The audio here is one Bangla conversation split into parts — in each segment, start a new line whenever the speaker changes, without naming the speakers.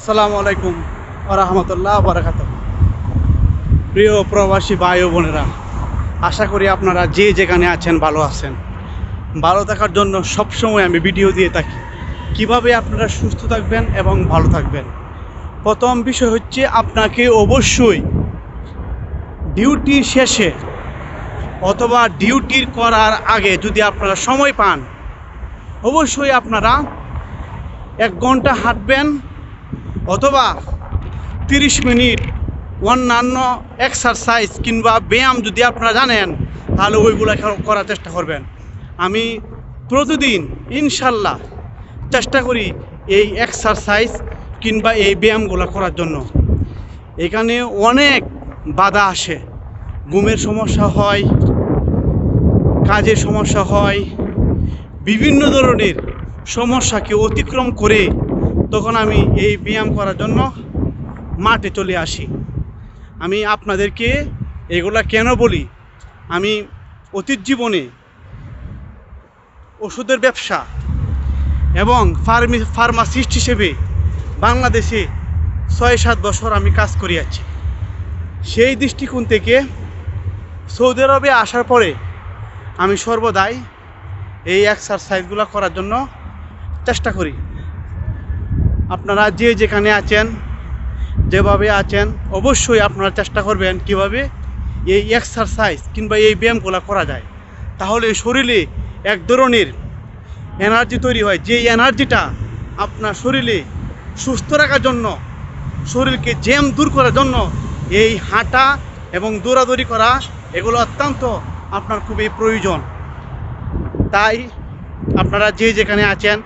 আসসালামু আলাইকুম রহমতুল্লাহ বারাকাত প্রিয় প্রবাসী ভাই ও বোনেরা, আশা করি আপনারা যে যেখানে আছেন ভালো আছেন। ভালো থাকার জন্য সবসময় আমি ভিডিও দিয়ে থাকি। কীভাবে আপনারা সুস্থ থাকবেন এবং ভালো থাকবেন? প্রথম বিষয় হচ্ছে আপনাকে অবশ্যই ডিউটি শেষে অথবা ডিউটির করার আগে যদি আপনারা সময় পান, অবশ্যই আপনারা এক ঘণ্টা হাঁটবেন অথবা তিরিশ মিনিট অন্যান্য এক্সারসাইজ কিংবা ব্যায়াম যদি আপনারা জানেন, তাহলে ওইগুলো করার চেষ্টা করবেন। আমি প্রতিদিন ইনশাল্লাহ চেষ্টা করি এই এক্সারসাইজ কিংবা এই ব্যায়ামগুলো করার জন্য। এখানে অনেক বাধা আসে। ঘুমের সমস্যা হয়, কাজের সমস্যা হয়, বিভিন্ন ধরনের সমস্যাকে অতিক্রম করে তখন আমি এই ব্যায়াম করার জন্য মাঠে চলে আসি। আমি আপনাদেরকে এগুলা কেন বলি? আমি অতীত জীবনে ওষুধের ব্যবসা এবং ফার্মি, ফার্মাসিস্ট হিসেবে বাংলাদেশে ছয় সাত বছর আমি কাজ করে আছি সেই দৃষ্টিকোণ থেকে সৌদি আরবে আসার পরে আমি সর্বদাই এই এক্সারসাইজগুলো করার জন্য চেষ্টা করি। আপনারা যে যেখানে আছেন, যেভাবে আছেন, অবশ্যই আপনারা চেষ্টা করবেন কীভাবে এই এক্সারসাইজ কিংবা এই ব্যায়ামগুলো করা যায়। তাহলে শরীরে এক ধরনের এনার্জি তৈরি হয়। যে এনার্জিটা আপনার শরীরে সুস্থ রাখার জন্য, শরীরকে জ্যাম দূর করার জন্য, এই হাঁটা এবং দৌড়াদৌড়ি করা, এগুলো অত্যন্ত আপনার খুবই প্রয়োজন। তাই আপনারা যে যেখানে আছেন,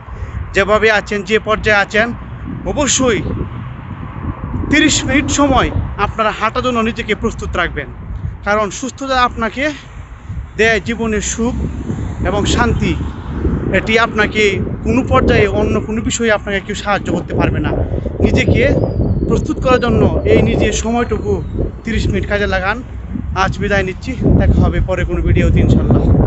যেভাবে আছেন, যে পর্যায়ে আছেন অবশ্যই। তিরিশ মিনিট সময় আপনারা হাঁটার জন্য নিজেকে প্রস্তুত রাখবেন। কারণ সুস্থতা আপনাকে দেয় জীবনের সুখ এবং শান্তি। এটি আপনাকে কোনো পর্যায়ে অন্য কোনো বিষয়ে আপনাকে কেউ সাহায্য করতে পারবে না। নিজেকে প্রস্তুত করার জন্য এই নিজের সময়টুকু তিরিশ মিনিট কাজে লাগান। আজ বিদায় নিচ্ছি। দেখা হবে পরে কোনো ভিডিওতে ইনশাল্লাহ